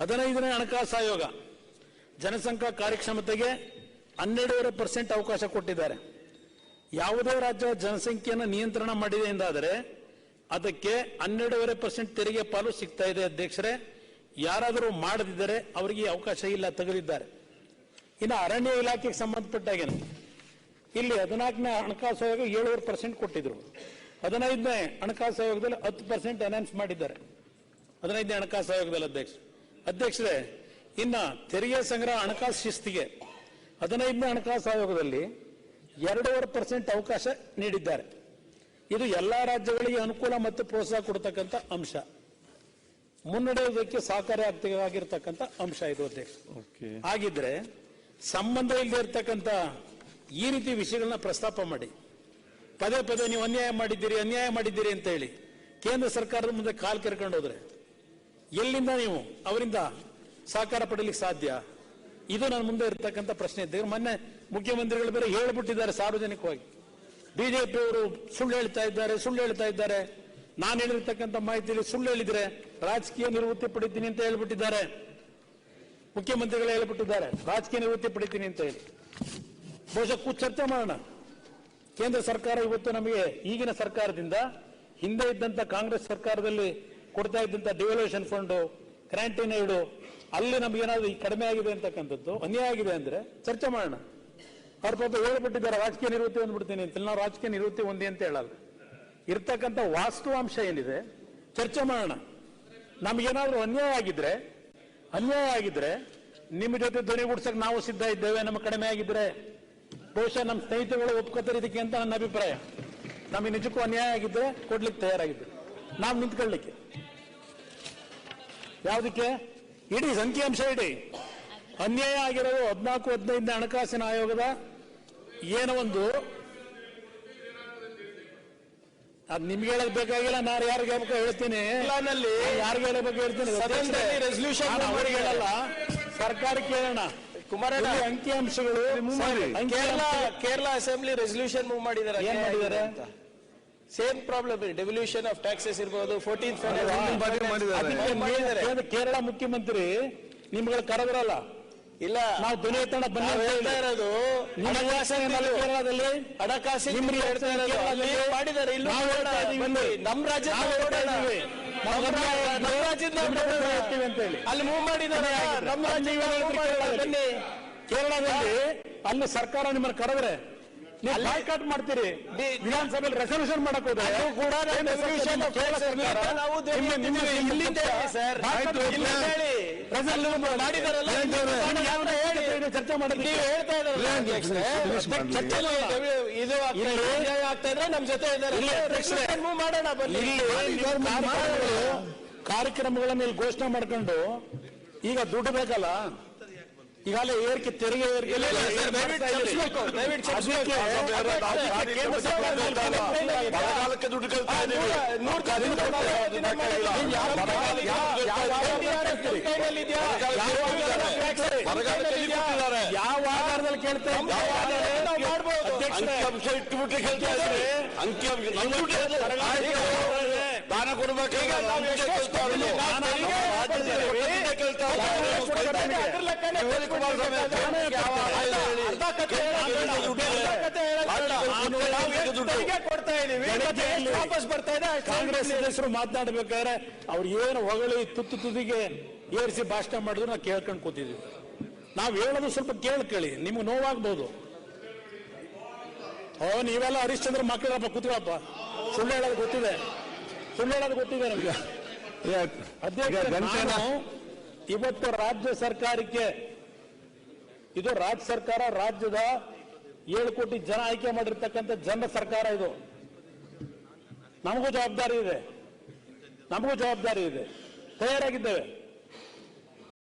ಹದಿನೈದನೇ ಹಣಕಾಸು ಆಯೋಗ ಜನಸಂಖ್ಯಾ ಕಾರ್ಯಕ್ಷಮತೆಗೆ ಹನ್ನೆರಡೂವರೆ ಪರ್ಸೆಂಟ್ ಅವಕಾಶ ಕೊಟ್ಟಿದ್ದಾರೆ. ಯಾವುದೇ ರಾಜ್ಯ ಜನಸಂಖ್ಯೆಯನ್ನು ನಿಯಂತ್ರಣ ಮಾಡಿದೆ ಎಂದಾದರೆ ಅದಕ್ಕೆ ಹನ್ನೆರಡೂವರೆ ಪರ್ಸೆಂಟ್ ತೆರಿಗೆ ಪಾಲು ಸಿಗ್ತಾ ಇದೆ ಅಧ್ಯಕ್ಷರೇ. ಯಾರಾದರೂ ಮಾಡದಿದ್ದರೆ ಅವರಿಗೆ ಅವಕಾಶ ಇಲ್ಲ ತೆಗೆದಿದ್ದಾರೆ. ಇನ್ನು ಅರಣ್ಯ ಇಲಾಖೆಗೆ ಸಂಬಂಧಪಟ್ಟಾಗೇನು? ಇಲ್ಲಿ ಹದಿನಾಲ್ಕನೇ ಹಣಕಾಸು ಆಯೋಗ ಏಳುವರೆ ಪರ್ಸೆಂಟ್ ಕೊಟ್ಟಿದ್ರು. ಹದಿನೈದನೇ ಹಣಕಾಸು ಆಯೋಗದಲ್ಲಿ ಹತ್ತು ಪರ್ಸೆಂಟ್ ಅನೌನ್ಸ್ ಮಾಡಿದ್ದಾರೆ. ಹದಿನೈದನೇ ಹಣಕಾಸು ಆಯೋಗದಲ್ಲಿ ಅಧ್ಯಕ್ಷ. ಅಧ್ಯಕ್ಷರೇ ಇನ್ನ ತೆರಿಗೆ ಸಂಗ್ರಹ ಹಣಕಾಸು ಶಿಸ್ತಿಗೆ ಹದಿನೈದನೇ ಹಣಕಾಸು ಆಯೋಗದಲ್ಲಿ ಎರಡೂವರೆ ಪರ್ಸೆಂಟ್ ಅವಕಾಶ ನೀಡಿದ್ದಾರೆ. ಇದು ಎಲ್ಲಾ ರಾಜ್ಯಗಳಿಗೆ ಅನುಕೂಲ ಮತ್ತು ಪ್ರೋತ್ಸಾಹ ಕೊಡ್ತಕ್ಕಂಥ ಅಂಶ. ಮುನ್ನಡೆಯುವುದಕ್ಕೆ ಸಹಕಾರಿ ಆಗಿರ್ತಕ್ಕಂಥ ಅಂಶ ಇದು ಅಧ್ಯಕ್ಷ. ಓಕೆ. ಆಗಿದ್ರೆ ಸಂಬಂಧ ಇಲ್ಲದೆ ಇರ್ತಕ್ಕಂಥ ಈ ರೀತಿ ವಿಷಯಗಳನ್ನ ಪ್ರಸ್ತಾಪ ಮಾಡಿ. ಪದೇ ಪದೇ ನೀವು ಅನ್ಯಾಯ ಮಾಡಿದ್ದೀರಿ ಅನ್ಯಾಯ ಮಾಡಿದ್ದೀರಿ ಅಂತ ಹೇಳಿ ಕೇಂದ್ರ ಸರ್ಕಾರದ ಮುಂದೆ ಕಾಲು ಕೆರ್ಕೊಂಡು ಹೋದ್ರೆ ಎಲ್ಲಿಂದ ನೀವು? ಅವರಿಂದ ಸಹಕಾರ ಪಡೀಲಿಕ್ಕೆ ಸಾಧ್ಯ? ಇದು ನನ್ನ ಮುಂದೆ ಇರತಕ್ಕಂಥ ಪ್ರಶ್ನೆ. ಇದ್ದೆ ಮೊನ್ನೆ ಮುಖ್ಯಮಂತ್ರಿಗಳು ಬೇರೆ ಹೇಳ್ಬಿಟ್ಟಿದ್ದಾರೆ ಸಾರ್ವಜನಿಕವಾಗಿ. ಬಿಜೆಪಿ ಅವರು ಸುಳ್ಳು ಹೇಳ್ತಾ ಇದ್ದಾರೆ, ಸುಳ್ಳು ಹೇಳ್ತಾ ಇದ್ದಾರೆ. ನಾನು ಹೇಳಿರ್ತಕ್ಕಂಥ ಮಾಹಿತಿಯಲ್ಲಿ ಸುಳ್ಳು ಹೇಳಿದ್ರೆ ರಾಜಕೀಯ ನಿವೃತ್ತಿ ಪಡಿತೀನಿ ಅಂತ ಹೇಳ್ಬಿಟ್ಟಿದ್ದಾರೆ. ಮುಖ್ಯಮಂತ್ರಿಗಳು ಹೇಳ್ಬಿಟ್ಟಿದ್ದಾರೆ, ರಾಜಕೀಯ ನಿವೃತ್ತಿ ಪಡಿತೀನಿ ಅಂತ ಹೇಳಿ. ಬಹುಶಃ ಕೂತ್ ಚರ್ಚೆ ಮಾಡೋಣ. ಕೇಂದ್ರ ಸರ್ಕಾರ ಇವತ್ತು ನಮಗೆ ಈಗಿನ ಸರ್ಕಾರದಿಂದ, ಹಿಂದೆ ಇದ್ದಂತ ಕಾಂಗ್ರೆಸ್ ಸರ್ಕಾರದಲ್ಲಿ ಕೊಡ್ತಾ ಇದ್ದಂತ ಡಿವಲ್ಯೂಷನ್ ಫಂಡು ಕ್ರಾಂಟೀನ್ ಏಡು ಅಲ್ಲಿ ಈ ಕಡಿಮೆ ಆಗಿದೆ ಅಂತಕ್ಕಂಥದ್ದು, ಅನ್ಯಾಯ ಆಗಿದೆ ಅಂದ್ರೆ ಚರ್ಚೆ ಮಾಡೋಣ. ಅವ್ರ ಪಾಪ ಹೇಳ್ಬಿಟ್ಟಿದ್ದಾರೆ, ರಾಜಕೀಯ ನಿವೃತ್ತಿ ಅಂದ್ಬಿಡ್ತೀನಿ ಅಂತ. ನಾವು ರಾಜಕೀಯ ನಿವೃತ್ತಿ ಒಂದೇ ಅಂತ ಹೇಳಲ್ಲ. ಇರ್ತಕ್ಕಂಥ ವಾಸ್ತವಾಂಶ ಏನಿದೆ, ಚರ್ಚೆ ಮಾಡೋಣ. ನಮಗೇನಾದ್ರೂ ಅನ್ಯಾಯ ಆಗಿದ್ರೆ ಅನ್ಯಾಯ ಆಗಿದ್ರೆ ನಿಮ್ಮ ಜೊತೆ ಧ್ವನಿ ಗುಡ್ಸಕ್ ನಾವು ಸಿದ್ಧ ಇದ್ದೇವೆ ನಮ್ಗೆ ಕಡಿಮೆ ಆಗಿದ್ರೆ. ಬಹುಶಃ ನಮ್ಮ ಸ್ನೇಹಿತರುಗಳು ಒಪ್ಕೋತಾರೆ ಇದಕ್ಕೆ ಅಂತ ನನ್ನ ಅಭಿಪ್ರಾಯ. ನಮಗೆ ನಿಜಕ್ಕೂ ಅನ್ಯಾಯ ಆಗಿದ್ರೆ ಕೊಡ್ಲಿಕ್ಕೆ ತಯಾರಾಗಿದ್ದೆ ನಾವು ನಿಂತ್ಕೊಳ್ಳಿಕ್ಕೆ. ಯಾವುದಕ್ಕೆ? ಇಡೀ ಸಂಖ್ಯಾಂಶ ಇಡಿ. ಅನ್ಯಾಯ ಆಗಿರೋದು ಹದಿನಾಲ್ಕು ಹದಿನೈದನೇ ಹಣಕಾಸಿನ ಆಯೋಗದ ಏನೋ ಒಂದು. ಅದ್ ನಿಮ್ಗೆ ಹೇಳಕ್ ಬೇಕಾಗಿಲ್ಲ ನಾನು ಯಾರಿಗೆ ಹೇಳ್ಬೇಕು ಹೇಳ್ತೀನಿ. ಯಾರಿಗೆ ಹೇಳಬೇಕು ಹೇಳ್ತೀನಿ ರೆಸಲ್ಯೂಷನ್ ಹೇಳಲ್ಲ. ಸರ್ಕಾರ ಕೇಳೋಣ. ಕುಮಾರ ಅಂಕಿ ಅಂಕಿಅಂಶಗಳು ಅಂಕಿಅಂಶ- Kerala Kerala assembly resolution move ಮಾಡಿದ್ದಾರೆ ಏನ್ ಮಾಡಿದ್ದಾರೆ? Same problem devolution of taxes ಇರ್ಬೋದು ಫೋರ್ಟೀನ್ ಕೇರಳ ಮುಖ್ಯಮಂತ್ರಿ ನಿಮ್ಗಳು ಕರೆದ್ರಲ್ಲ ಇಲ್ಲ ನಾವು ಧ್ವನಿ ಎತ್ತೋಣ ಹೇಳ್ತಾ ಇರೋದು ನಿಮ್ಮ ಕೇರಳದಲ್ಲಿ ನಿಮ್ಮ ಕೇರಳದಲ್ಲಿ ಮಾಡಿದ್ದಾರೆ ಇಲ್ಲ. ನಮ್ಮ. ನಾವು ನಮ್ಮ. ನಮ್ಮ ರಾಜ್ಯದ ನಾವು ನಿಮ್ಮ ನೋಡೋಣ. ಹೇಳ್ತೀವಿ ಅಂತ ಹೇಳಿ. ಅಲ್ಲಿ ಮೂವ್ ಮಾಡಿದ್ದಾರೆ ನಮ್ಮ ಮಾಡಿದ್ದಾರೆ. ಕೇರಳದಲ್ಲಿ. ಅಲ್ಲಿ ಸರ್ಕಾರ ನಿಮ್ಮನ್ನ ಕರೆದ್ರೆ ಬಾಯ್ಕಾಟ್ ಮಾಡ್ತೀರಿ. ವಿಧಾನಸಭೆಯಲ್ಲಿ ರೆಸಲ್ಯೂಷನ್ ಮಾಡಕ್ ಹೋದ್ರೆ. ಚರ್ಚೆ ಇದು ಆಗ್ತಾ ಇದ್ರೆ ನಮ್ಮ ಜೊತೆ ಮಾಡೋಣ ಕಾರ್ಯಕ್ರಮಗಳನ್ನ ಇಲ್ಲಿ ಘೋಷಣೆ ಮಾಡ್ಕೊಂಡು ಈಗ ದುಡ್ಡು ಬೇಕಲ್ಲ? ಈಗಾಗಲೇ ಏರಿಕೆ ತೆರಿಗೆ ಏರಿಕೆ ಇಲ್ಲ, ಇಲ್ಲ, ಸರ್, ದಯವಿಟ್ಟು ಚರ್ಚಿಸ್ಬೇಕು, ದಯವಿಟ್ಟು ಚರ್ಚಿಸ್ಬೇಕು. ಅದಕ್ಕೆ- ಅದಕ್ಕೆ ಕೇಂದ್ರ ಸರ್ಕಾರ ಬರಗಾಲಕ್ಕೆ ದುಡ್ಡು ಕೇಳ್ತಾ ಇದೀವಿ ನೂರು ಕಾರ್ಯಕ್ರಮ ದಿನ ಮಾಡಿಲ್ಲ. ನೀವು ಯಾವ ಬರಗಾಲ- ಯಾವ- ಯಾವ- ಯಾವ- NDRF ಕೈನಲ್ಲಿದ್ಯಾ? ಯಾವ ಬರಗಾಲಕ್ಕೆ ಎಲ್ಲಿ ಕೊಟ್ಟಿದ್ದಾರೆ ಯಾವ ಆಧಾರದಲ್ಲಿ ಕೇಳ್ತಾ ನಮ್ಮ ಇದ್ದೀವಿ? ಆಧಾರದಲ್ಲಿ ನಾವು ಮಾಡ್ಬೋದು. ಅಧ್ಯಕ್ಷರೇ, ಅಂಕಿಅಂಶ ಇಟ್ಟುಬಿಟ್ಟು ಕೇಳ್ತಾ ಇದ್ದೀವಿ ಅಂಕಿಅಂಶ ವಾಪಸ್ ಬರ್ತಾ ಇದೆ ಕಾಂಗ್ರೆಸ್ ಸದಸ್ಯರು ಮಾತನಾಡಬೇಕಾದ್ರೆ ಅವ್ರು ಏನು ಹೊಗಳಿ ತುತ್ತು ತುದಿಗೆ ಏರಿಸಿ ಭಾಷಣ ಮಾಡಿದ್ರು ನಾವು ಕೇಳ್ಕೊಂಡು ಕೂತಿದ್ವಿ. ನಾವು ಹೇಳೋದು ಸ್ವಲ್ಪ ಕೇಳ್ಕೊಳ್ಳಿ. ನಿಮ್ಗೆ ನೋವಾಗ್ಬೋದು. ಓ ನೀವೆಲ್ಲ ಹರಿಶ್ಚಂದ್ರ ಮಕ್ಕಳಪ್ಪ ಕೂತ್ಕೊಳಪ್ಪ. ಸುಳ್ಳು ಹೇಳೋದು ಗೊತ್ತಿದೆ. ಸುಳ್ಳು ಹೇಳೋದು ಗೊತ್ತಿದೆ ನಮ್ಗೆ. ಅಧ್ಯಕ್ಷ ಇವತ್ತು ರಾಜ್ಯ ಸರ್ಕಾರಕ್ಕೆ ಇದು ರಾಜ್ಯ ಸರ್ಕಾರ ರಾಜ್ಯದ ಏಳು ಕೋಟಿ ಜನ ಆಯ್ಕೆ ಮಾಡಿರ್ತಕ್ಕಂಥ ಜನ ಸರ್ಕಾರ ಇದು. ನಮಗೂ ಜವಾಬ್ದಾರಿ ಇದೆ. ನಮಗೂ ಜವಾಬ್ದಾರಿ ಇದೆ. ತಯಾರಾಗಿದ್ದೇವೆ.